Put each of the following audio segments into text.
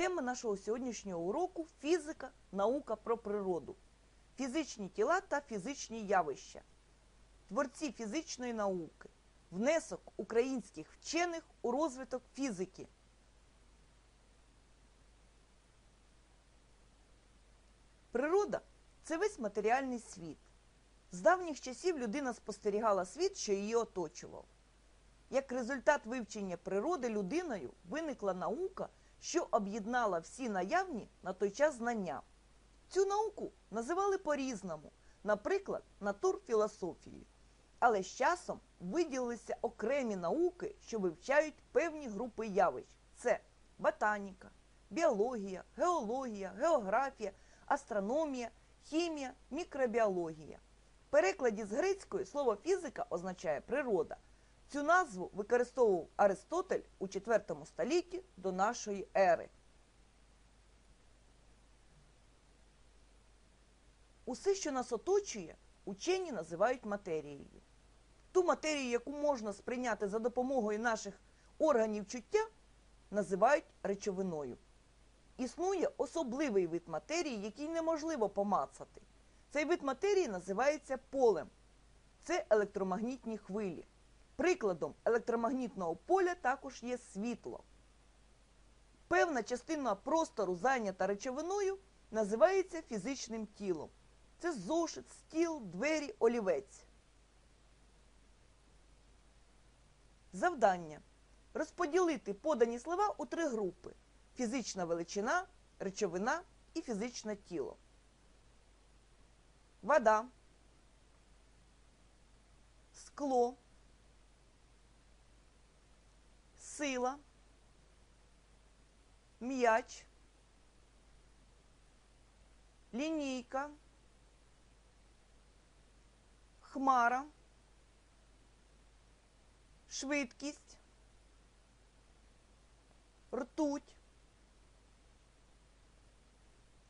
Тема нашого сьогоднішнього уроку фізика, наука про природу, фізичні тіла та фізичні явища, творці фізичної науки, внесок українських вчених у розвиток фізики. Природа це весь матеріальний світ. З давніх часів людина спостерігала світ, що її оточував. Як результат вивчення природи людиною виникла наука, що об'єднала всі наявні на той час знання. Цю науку називали по-різному, наприклад, натурфілософією. Але з часом виділилися окремі науки, що вивчають певні групи явищ: це ботаніка, біологія, геологія, географія, астрономія, хімія, мікробіологія. В перекладі з грецької слово фізика означає природа. Цю назву використовував Аристотель у IV столітті до нашої ери. Усе, що нас оточує, учені називають матерією. Ту матерію, яку можна сприйняти за допомогою наших органів чуття, називають речовиною. Існує особливий вид матерії, який неможливо помацати. Цей вид матерії називається полем. Це електромагнітні хвилі. Прикладом електромагнітного поля також є світло. Певна частина простору, зайнята речовиною, називається фізичним тілом. Це зошит, стіл, двері, олівець. Завдання розподілити подані слова у три групи: фізична величина, речовина і фізичне тіло. Вода, скло, сила, м'яч, лінійка, хмара, швидкість, ртуть,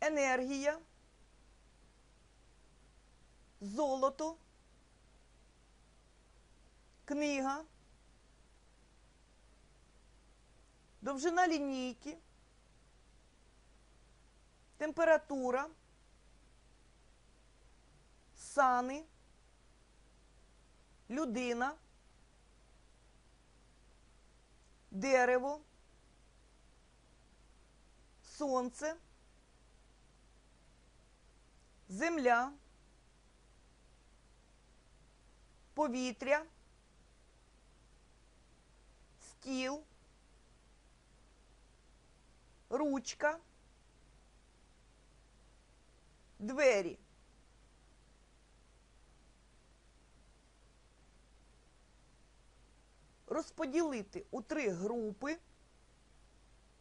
енергія, золото, книга, довжина лінійки, температура, сани, людина, дерево, сонце, земля, повітря, стіл, ручка, двері. Розподілити у три групи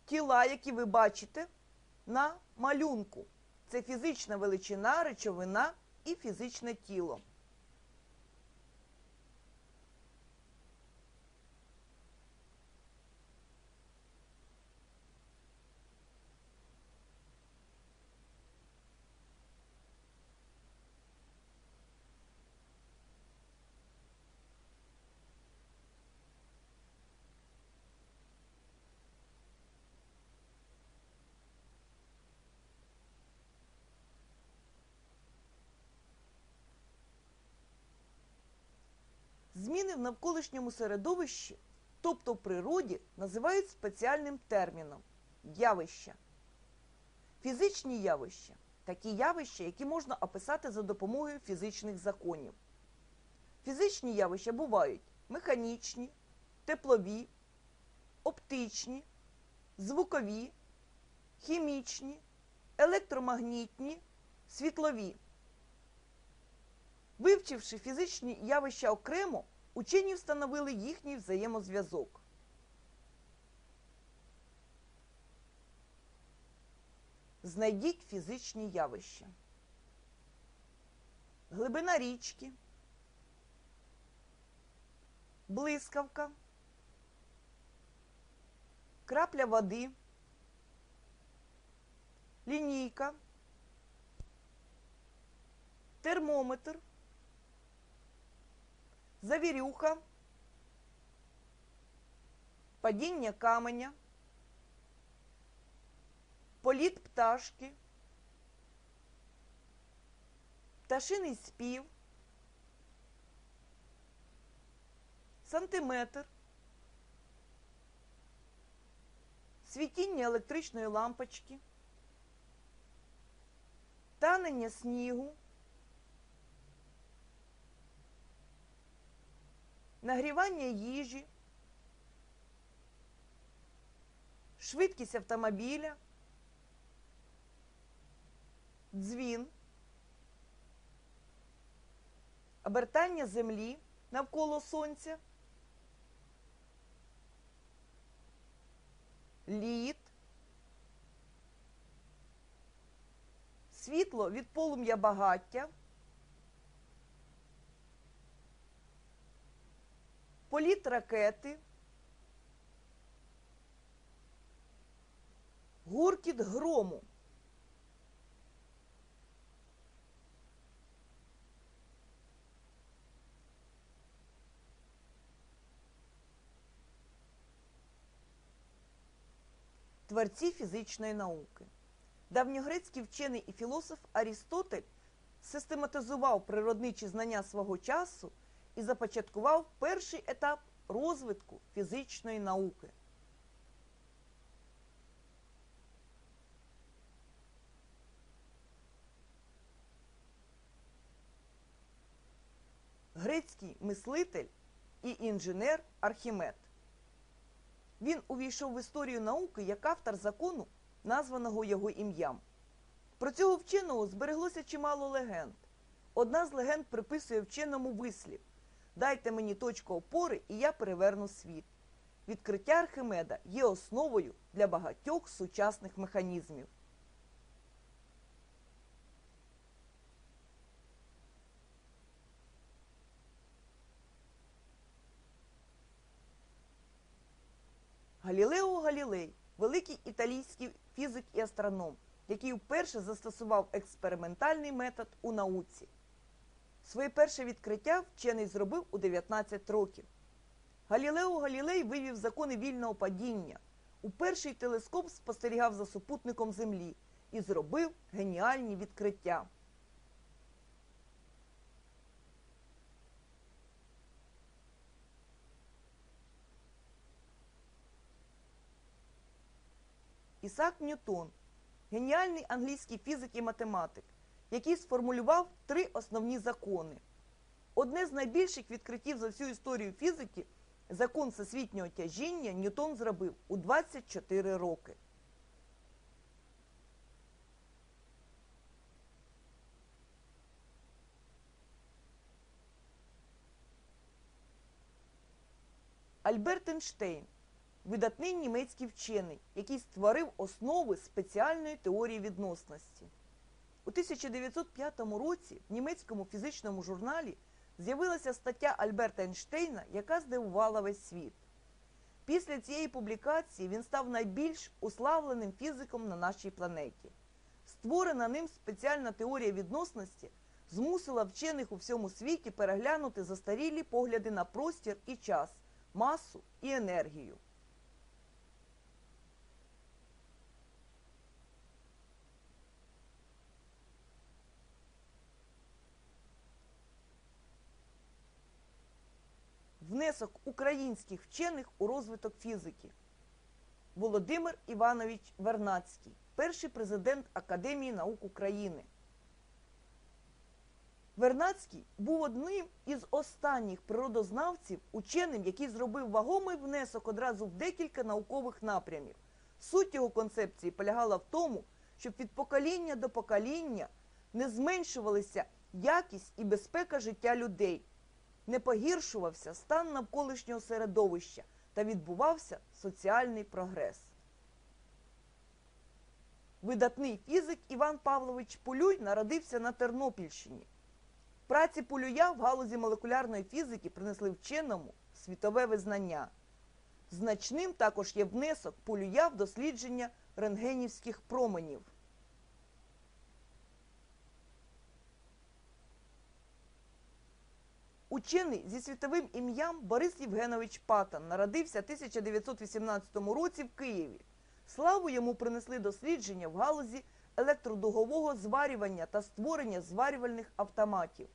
тіла, які ви бачите на малюнку. Це фізична величина, речовина і фізичне тіло. Зміни в навколишньому середовищі, тобто в природі, називають спеціальним терміном явища. Фізичні явища такі явища, які можна описати за допомогою фізичних законів. Фізичні явища бувають механічні, теплові, оптичні, звукові, хімічні, електромагнітні, світлові. Вивчивши фізичні явища окремо, учені встановили їхній взаємозв'язок. Знайдіть фізичні явища. Глибина річки, блискавка, крапля води, лінійка, термометр, завірюха, падіння каменя, політ пташки, пташиний спів, сантиметр, світіння електричної лампочки, танення снігу, нагрівання їжі, швидкість автомобіля, дзвін, обертання землі навколо сонця, лід, світло від полум'я багаття, політ ракети, гуркіт грому. Творці фізичної науки. Давньогрецький вчений і філософ Арістотель систематизував природничі знання свого часу і започаткував перший етап розвитку фізичної науки. Грецький мислитель і інженер Архімед. Він увійшов в історію науки як автор закону, названого його ім'ям. Про цього вченого збереглося чимало легенд. Одна з легенд приписує вченому вислів Дайте мені точку опори, і я переверну світ. Відкриття Архимеда є основою для багатьох сучасних механізмів. Галілео Галілей великий італійський фізик і астроном, який вперше застосував експериментальний метод у науці. Своє перше відкриття вчений зробив у 19 років. Галілео Галілей вивів закони вільного падіння. У перший телескоп спостерігав за супутником Землі і зробив геніальні відкриття. Ісак Ньютон геніальний англійський фізик і математик, який сформулював три основні закони. Одне з найбільших відкриттів за всю історію фізики закон всесвітнього тяжіння Ньютон зробив у 24 роки. Альберт Ейнштейн видатний німецький вчений, який створив основи спеціальної теорії відносності. У 1905 році в німецькому фізичному журналі з'явилася стаття Альберта Ейнштейна, яка здивувала весь світ. Після цієї публікації він став найбільш уславленим фізиком на нашій планеті. Створена ним спеціальна теорія відносності змусила вчених у всьому світі переглянути застарілі погляди на простір і час, масу і енергію. Внесок українських вчених у розвиток фізики. Володимир Іванович Вернацький, перший президент Академії наук України. Вернацький був одним із останніх природознавців, ученим, який зробив вагомий внесок одразу в декілька наукових напрямів. Суть його концепції полягала в тому, щоб від покоління до покоління не зменшувалися якість і безпека життя людей, не погіршувався стан навколишнього середовища та відбувався соціальний прогрес. Видатний фізик Іван Павлович Полюй народився на Тернопільщині. Праці Полюя в галузі молекулярної фізики принесли вченому світове визнання. Значним також є внесок Полюя в дослідження рентгенівських променів. Учений зі світовим ім'ям Борис Євгенович Патан народився в 1918 році в Києві. Славу йому принесли дослідження в галузі електродугового зварювання та створення зварювальних автоматів.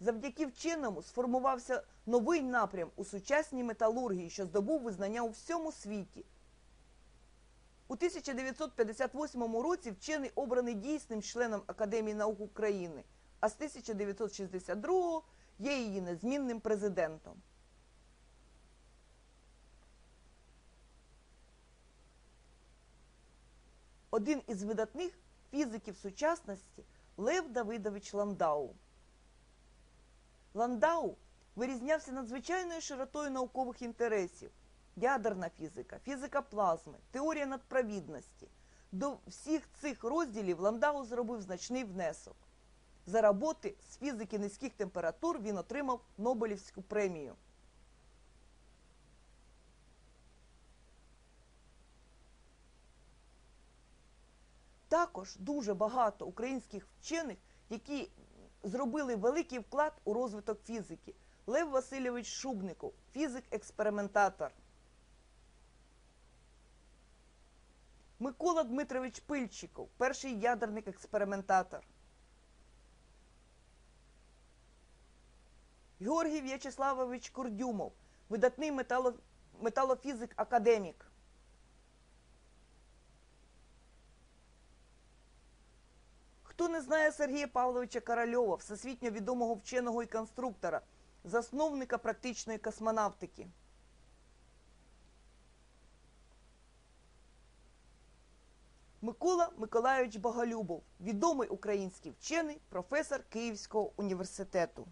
Завдяки вченому сформувався новий напрям у сучасній металургії, що здобув визнання у всьому світі. У 1958 році вчений обраний дійсним членом Академії наук України, а з 1962 є її незмінним президентом. Один із видатних фізиків сучасності Лев Давидович Ландау. Ландау вирізнявся надзвичайною широтою наукових інтересів. Ядерна фізика, фізика плазми, теорія надпровідності. До всіх цих розділів Ландау зробив значний внесок. За роботи з фізики низьких температур він отримав Нобелівську премію. Також дуже багато українських вчених, які зробили великий вклад у розвиток фізики. Лев Васильович Шубников, фізик-експериментатор. Микола Дмитрович Пильчиков, перший ядерник-експериментатор. Георгій В'ячеславович Курдюмов, видатний метало... металофізик-академік. Хто не знає Сергія Павловича Корольова, всесвітньо відомого вченого і конструктора, засновника практичної космонавтики? Микола Миколайович Боголюбов, відомий український вчений, професор Київського університету.